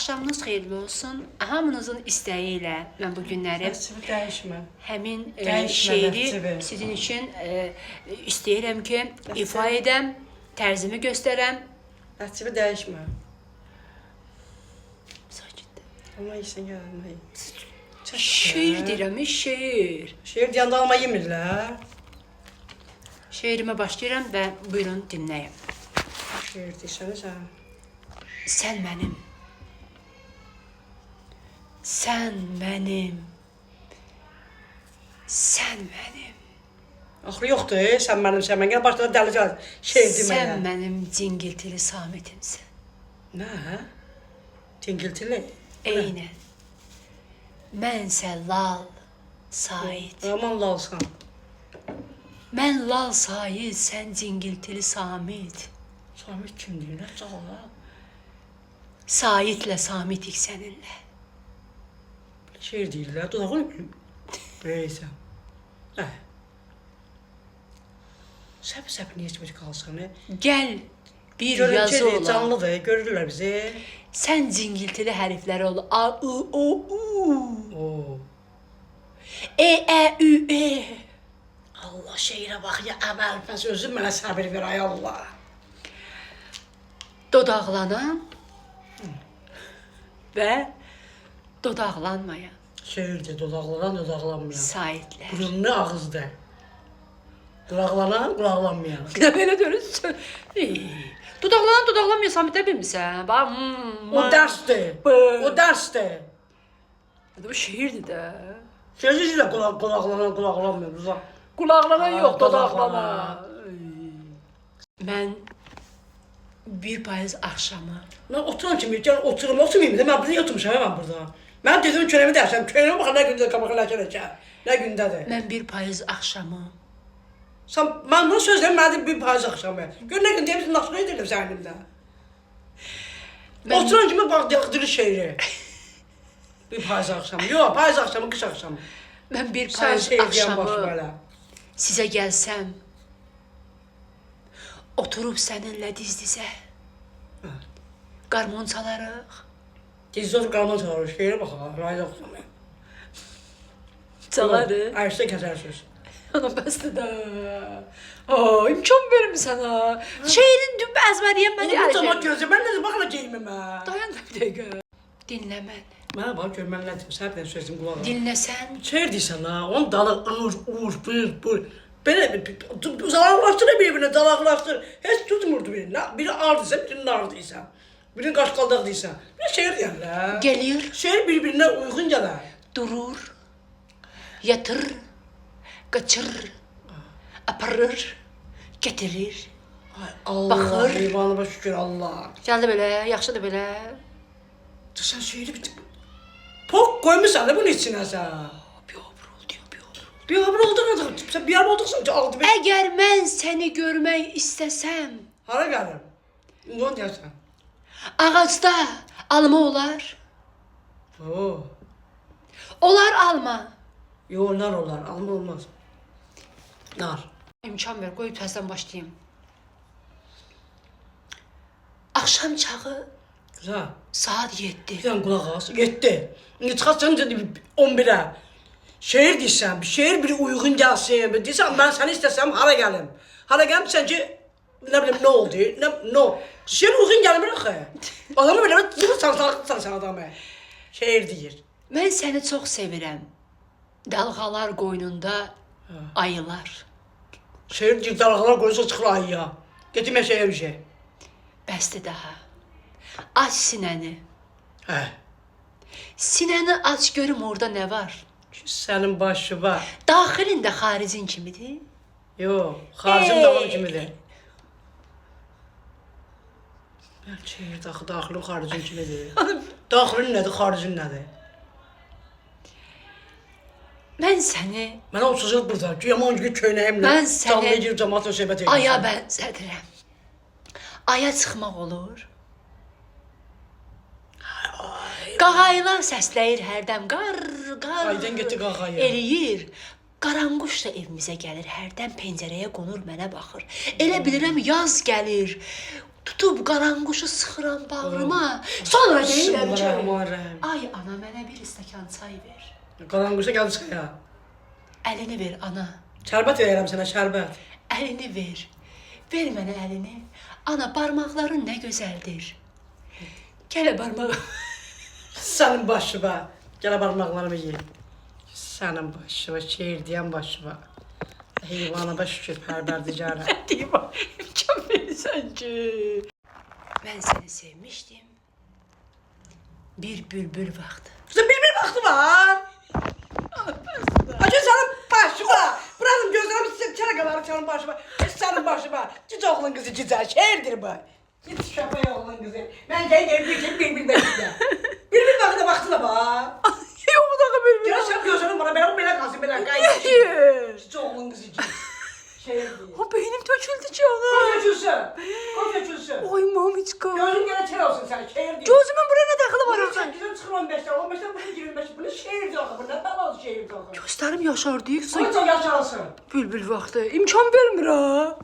axşamınız xeyirli olsun. Hamınızın istəyi ilə mən bu günləri Nəsibi dəyişmə. həmin e, şeiri Nəsibi. sizin üçün e, istəyirəm ki, ifa edəm, tərzimi göstərəm. Nəsibi dəyişmə. Sakit. Amma iyisən gəlmə. Şeir deyirəm, şeir. Şeir deyəndə alma yemirlər. Şeirimə başlayıram və buyurun dinləyin. Şeir deyirsən sən. Sən mənim. Sən mənim. Sən mənim. Axı yoxdur, sən mənim sən mən gəl başladı dəli gəl. Şeir Sən deməyə. mənim cingiltili sametimsən. Nə? Tingiltili. Eynən. Mənsə lal, Sait. Aman lalsan. Mən lal Sait, sən cingiltili Samit. Samit kimdir? Nə cala? Saitlə Samitik səninlə. Şeir deyirlər. Dodağını bilim. Neysə. Hə. Səb səb niyə kimi qalsan? e? Gəl bir yazı Görüntüdür, ola. canlıdır, görürlər bizi. Sən cingiltili hərfləri ol. A, I, O, U. Oo. E, Ə, Ü, E. Allah şeirə bax ya əməl pəs özün mənə səbir ver ay Allah. Dodaqlanan və dodaqlanmayan Şeirdir, dodaqlanan dodaqlanmayan. saitlər. Burunlu ağızdır. Qulaqlanan qulaqlanmayan. Nə belə görürsən? Dodaqlanan dodaqlanmayan Samitə bilmirsən? Bax, hmm, O dərsdir. O dərsdir. Bu şeirdir də. Sözü ilə qulaq qulaqlanan qulaqlanmıyor. Uzaq. Qulaqlanan yox, dodaqlanan. Mən bir payız axşamı Mən oturan kimi gəl oturum, oturmayım da mən burada oturmuşam mən burada. Mən dedim köynəmi dərsəm, köynəmə bax nə gündə qabağa ləkələcə. Nə gündədir. mən bir payız axşamı Sən mən bunu sözlərim, mən bir payız axşamı. Gör nə gün deyirsən, nasıl edirəm səninlə. Mən- Oturan kimi bax yaxdırı şeiri. bir payız axşamı. Yox, payız axşamı, qış axşamı. mən bir Sən payız şeir deyən baş axşamı sizə gəlsəm oturub səninlə diz-dizə qarmon çalarıq, Dizzoz qalma çalır, şeirə bax, payız axşamı. çalarıq. Ayşə kəsərsiniz. Ana bəsdir də. Aa, imkan vermirsən ha. Şeirin düb əzbəriyəm mən. Bunu bu cəmat gözlə, mən necə baxla geyimimə. Dayan da bir dəqiqə. Dinlə mən. Mənə bax gör mən nə deyim, səbdən sözüm qulağına. Dinləsən Şeir deyirsən ha, onun dalı ır, ur, bır, bır. Belə uzaqlaşdır bir-birinə, dalaqlaşdır. Heç tutmurdu birini. Biri ardıysa, biri nar deyirsən. Birini qaşqaldaq deyirsən. Bir şeir deyirlər. gəlir, Şeir bir-birinə uyğun gələr. durur, yatır, qaçır, aparır, gətirir. Ay Allah, Baxır. heyvanıma şükür Allah. Gəldi belə, yaxşıdır belə. Sən şeiri bitir. Pok qoymusan da bunun içinə sən. Biobr diyor, biobr. Bir haber oldun adam. Sen bir haber olduksan aldı bir. Əgər mən səni görmək istəsəm, Hara gəlir? Ne diyorsun? Ağacda alma olar. Oo. Olar alma. Yo nar olar, alma olmaz. Nar. İmkan ver, qoy təzədən başlayım. Axşam çağı Güzel. saat 7. Bir tane kulak as. Yetti. İndi çıxarsan dedi 11'ə. Şeir deyirsən, bir şeir bir uyğun gəlsin. Bir deyirsən mən səni istəsəm hara gəlim? Hara gəlim nə bilim nə oldu? Nə no. Şeir uyğun gəlmir axı. Adamı belə yığırsan sarıqsan sən adamı. Şeir deyir. Mən səni çox sevirəm. Dalğalar qoynunda ayılar. Şeir deyir dalğalar qoysa çıxır ayıya. Getmə şeir bir şey. Bəsdir daha. Aç sinəni. Hə. Sinəni aç görüm orada nə var. Sənin başı var. Daxilində xaricin kimidir? Yox, xaricin Ey! davam kimidir. Bəlkə daxil daxilin xaricin kimidir. daxilin nədir, xaricin nədir? Mən səni Mənə oturacaq burada. Yaman gibi köynəyimlə. Mən səni Canlıya girib cəmaatla söhbət edirəm. aya bənzədirəm. Aya çıxmaq olur. Qağayılar səsləyir hərdəm. Qar, qar. Aydan getdi qağayı. Eləyir. Qaranquş da evimizə gəlir, hərdən pəncərəyə qonur mənə baxır. Elə bilirəm yaz gəlir. Tutub qaranquşu sıxıram bağrıma. Sonra deyirəm ki, ay ana mənə bir stəkan çay ver. Qaranquşa gəldi çıxaya. Əlini ver ana. Şərbət verirəm sənə, şərbət. Əlini ver. Ver mənə əlini. Ana barmaqların nə gözəldir. Gələ barmağı. Sənin başıma. Gələ barmaqlarımı ye. Sənin başıma, şeir deyən başıma. Heyvana da şükür pərverdigara. Deyim, imkan verirsən ki. Mən səni sevmişdim. Bir bülbül vaxtı. Sən bir-bir vaxtı var. Acı sənin başıma. Buranın gözlərim sizə çərə qalarım sənin başıma. Sənin başıma. Cic oğlun qızı cicə. Şeirdir bu. Git şəfə oğlun qızı. Mən gəl bir bir bir Bir bir vaxtı vaxtı da var. Yox da bülbül. Gəl sən gözlərin bana belə belə qalsın belə qayıt. Hayır. Cic oğlun qızı cic. Şeirdir. O beynim töküldü Koş canım. açılsın. Koş açılsın. Oy mamiçka. Çər olsun sən. Şeirdir. Gözümün buraya ne daxılı var Bunun axı? 8-dən çıxır 15-dən, 15-dən bunun 25 Bunun şeirdir axı. Bu nə bəlalı şeirdir axı. Gözlərim yaşardı. Sonra çok yaşarsın. Bülbül vaxtı. İmkan vermir ha.